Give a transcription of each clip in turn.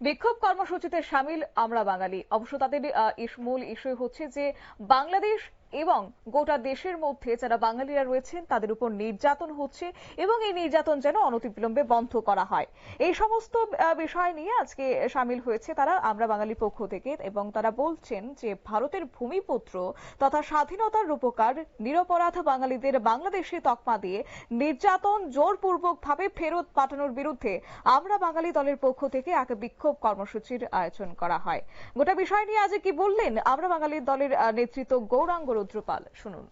বিক্ষোভ কর্মসূচিতে সামিল আমরা বাঙালি। অবশ্য তাদের মূল ইস্যু হচ্ছে যে বাংলাদেশ এবং গোটা দেশের মধ্যে যারা বাঙালিরা রয়েছেন, তাদের উপর নির্যাতন হচ্ছে এবং এই নির্যাতন যেন অনতিবিলম্বে বন্ধ করা হয়। এই সমস্ত বিষয় নিয়ে আজকে সামিল হয়েছে তারা আমরা বাঙালির পক্ষ থেকে এবং তারা বলছেন যে ভারতের ভূমিপুত্র তথা স্বাধীনতার রূপকার, নিরপরাধ বাঙালিদের বাংলাদেশে তকমা দিয়ে নির্যাতন জোরপূর্বকভাবে ফেরত পাঠানোর বিরুদ্ধে আমরা বাঙালি দলের পক্ষ থেকে এক বিক্ষোভ কর্মসূচির আয়োজন করা হয়। গোটা বিষয় নিয়ে আজ কি বললেন? আমরা বাঙালি দলের নেতৃত্ব গৌরাঙ্গ রুদ্রপাল, শুনুন।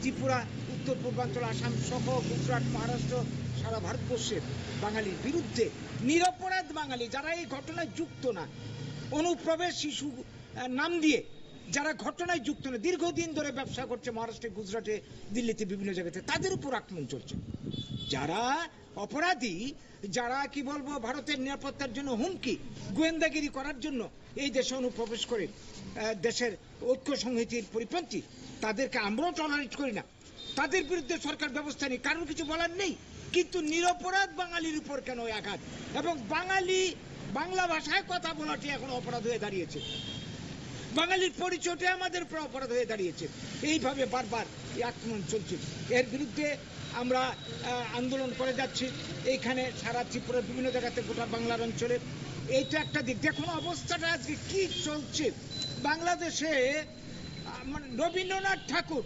ত্রিপুরা, উত্তর পূর্বাঞ্চল, আসাম সহ গুজরাট, মহারাষ্ট্র, সারা ভারতবর্ষের বাঙালির বিরুদ্ধে নিরপরাধ বাঙালি, যারা এই ঘটনায় যুক্ত না, অনুপ্রবেশ শিশু নাম দিয়ে যারা ঘটনায় যুক্ত না, দীর্ঘদিন ধরে ব্যবসা করছে মহারাষ্ট্রে, গুজরাটে, দিল্লিতে বিভিন্ন জায়গাতে, তাদের উপর আক্রমণ চলছে। যারা অপরাধী, যারা, কি বলব, ভারতের নিরাপত্তার জন্য হুমকি, গোয়েন্দাগিরি করার জন্য এই দেশে অনুপ্রবেশ করে দেশের ঐক্য সংহিতির পরিপন্থী, তাদেরকে আমরাও টলারেট করি না। তাদের বিরুদ্ধে সরকার ব্যবস্থা নেই, কারণ কিছু বলার নেই। কিন্তু নিরপরাধ বাঙালির উপর কেন আঘাত? এবং বাঙালি, বাংলা ভাষায় কথা বলাটি এখন অপরাধ হয়ে দাঁড়িয়েছে। বাঙালির পরিচয়টা আমাদের অপরাধ হয়ে দাঁড়িয়েছে। এইভাবে বারবার এই আক্রমণ চলছে। এর বিরুদ্ধে আমরা আন্দোলন করে যাচ্ছি। এইখানে সারা ত্রিপুরার বিভিন্ন জায়গাতে গোটা বাংলার অঞ্চলে। এইটা একটা দিক। দেখুন, অবস্থাটা আজকে কি চলছে। বাংলাদেশে মানে রবীন্দ্রনাথ ঠাকুর,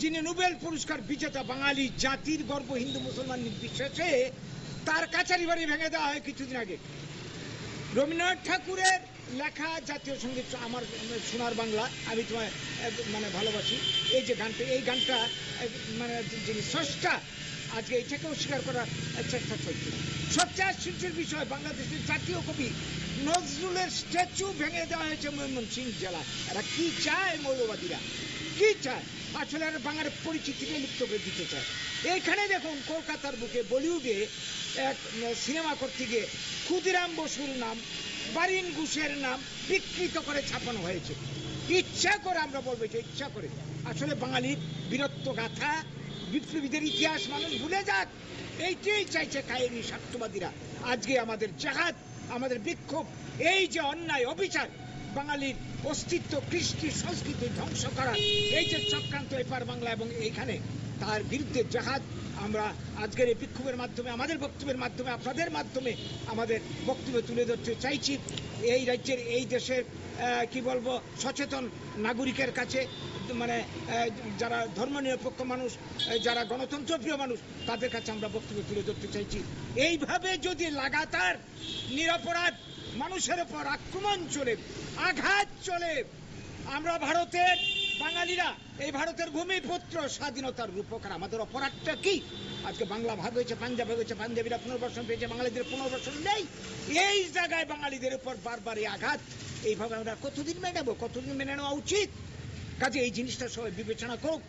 যিনি নোবেল পুরস্কার বিজেতা, বাঙালি জাতির গর্ব, হিন্দু, মুসলমান নির্বিশেষে তার কাছারি বাড়ি ভেঙে দেওয়া হয় কিছুদিন আগে। রবীন্দ্রনাথ ঠাকুরের লেখা জাতীয় সংগীত আমার সোনার বাংলা, আমি তোমায় মানে ভালোবাসি। এই যে গানটা, এই গানটা মানে যিনি স্রষ্টা, আজকে এটাকে অস্বীকার করার চেষ্টা চলছে সবচেয়ে আশ্চর্যের বিষয়, বাংলাদেশের জাতীয় কবি নজরুলের স্ট্যাচু ভেঙে দেওয়া হয়েছে ময়মনসিং জেলা। এরা কি চায় মৌলবাদীরা? কি চায়? আসলে এরা বাংলার পরিচিতিকে লিপ্ত করে দিতে চায়। এইখানে দেখুন, কলকাতার বুকে বলিউডে এক সিনেমা করতে গিয়ে ক্ষুদিরাম বসুর নাম বারিন ঘুষের নাম বিকৃত করে ছাপানো হয়েছে। ইচ্ছা করে আমরা বলব যে ইচ্ছা করে। আসলে বাঙালির বীরত্ব গাথা, বিপ্লবীদের ইতিহাস মানুষ ভুলে যাক। এইটাই চাইছে কায়েরি স্বার্থবাদীরা। আজকে আমাদের জাহাজ আমাদের বিক্ষোভ, এই যে অন্যায় অবিচার, বাঙালির অস্তিত্ব, কৃষ্টি, সংস্কৃতি ধ্বংস করা, এই যে চক্রান্ত এপার বাংলা এবং এইখানে তার বিরুদ্ধে জাহাজ আমরা আজকের এই বিক্ষোভের মাধ্যমে, আমাদের বক্তব্যের মাধ্যমে, আপনাদের মাধ্যমে আমাদের বক্তব্য তুলে ধরতে চাইছি। এই রাজ্যের, এই দেশের কি বলব, সচেতন নাগরিকের কাছে মানে যারা ধর্মনিরপেক্ষ মানুষ যারা গণতন্ত্রপ্রিয় মানুষ, তাদের কাছে আমরা বক্তব্য তুলে ধরতে চাইছি। এইভাবে যদি লাগাতার নিরপরাধ মানুষের উপর আক্রমণ চলে, আঘাত চলে, আমরা ভারতের বাঙালিরা, এই ভারতের ভূমিপুত্র, স্বাধীনতার রূপকার আমাদের অপরাধটা কি? আজকে বাংলা ভাগ হয়েছে, পাঞ্জাব হয়েছে পাঞ্জাবিরা পুনর্বাসন পেয়েছে, বাঙালিদের পুনর্বাসন নেই। এই জায়গায় বাঙালিদের উপর বারবার এই আঘাত। এইভাবে আমরা কতদিন মেনে নেব কতদিন মেনে নেওয়া উচিত? কাজে এই জিনিসটা সবাই বিবেচনা করুক।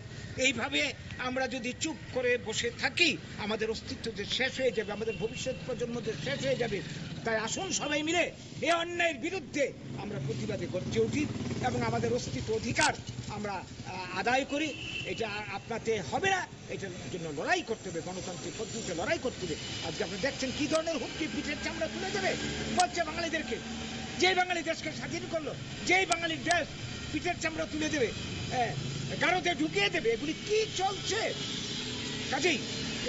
এইভাবে আমরা যদি চুপ করে বসে থাকি, আমাদের অস্তিত্ব যে শেষ হয়ে যাবে, আমাদের ভবিষ্যৎ প্রজন্ম যে শেষ হয়ে যাবে তাই আসুন সবাই মিলে এই অন্যায়ের বিরুদ্ধে আমরা প্রতিবাদে গর্জে উঠি এবং আমাদের অস্তিত্ব অধিকার আমরা আদায় করি। এটা আপনাতে হবে না। এটার জন্য লড়াই করতে হবে। গণতান্ত্রিক পদ্ধতিতে লড়াই করতে হবে। আজকে আপনি দেখছেন কি ধরনের হুমকি পিঠের চামড়া তুলে দেবে? বলছে বাঙালিদেরকে যেই বাঙালি দেশকে স্বাধীন করল যেই বাঙালির দেশ পিঠের চামড়া তুলে দেবে হ্যাঁ, গারদে ঢুকিয়ে দেবে এগুলি কি চলছে? কাজেই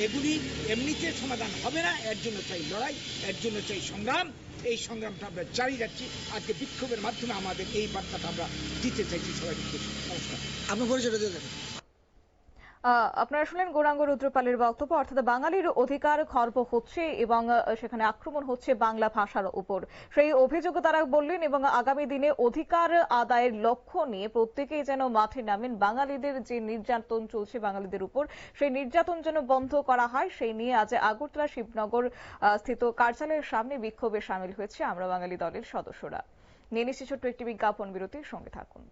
এগুলি এমনিতে সমাধান হবে না। এর জন্য চাই লড়াই, এর জন্য চাই সংগ্রাম। এই সংগ্রামটা আমরা চালিয়ে যাচ্ছি। আজকে বিক্ষোভের মাধ্যমে আমাদের এই বার্তাটা আমরা দিতে চাইছি সবাইকে। নমস্কার। আপনার পরিচয়টা দিয়ে আপনারা শুনলেন গৌরাঙ্গ রুদ্রপালের বক্তব্য, অর্থাৎ বাঙালির অধিকার খর্ব হচ্ছে এবং সেখানে আক্রমণ হচ্ছে বাংলা ভাষার উপর। সেই অভিযোগ তারা বললেন এবং আগামী দিনে অধিকার আদায়ের লক্ষ্য নিয়ে প্রত্যেকেই যেন মাঠে নামেন। বাঙালিদের যে নির্যাতন চলছে বাঙালিদের উপর, সেই নির্যাতন যেন বন্ধ করা হয়, সেই নিয়ে আজ আগরতলা শিবনগর স্থিত কার্যালয়ের সামনে বিক্ষোভে সামিল হয়েছে আমরা বাঙালি দলের সদস্যরা। নিয়ে নিচ্ছি ছোট্ট একটি বিজ্ঞাপন বিরতির সঙ্গে থাকুন।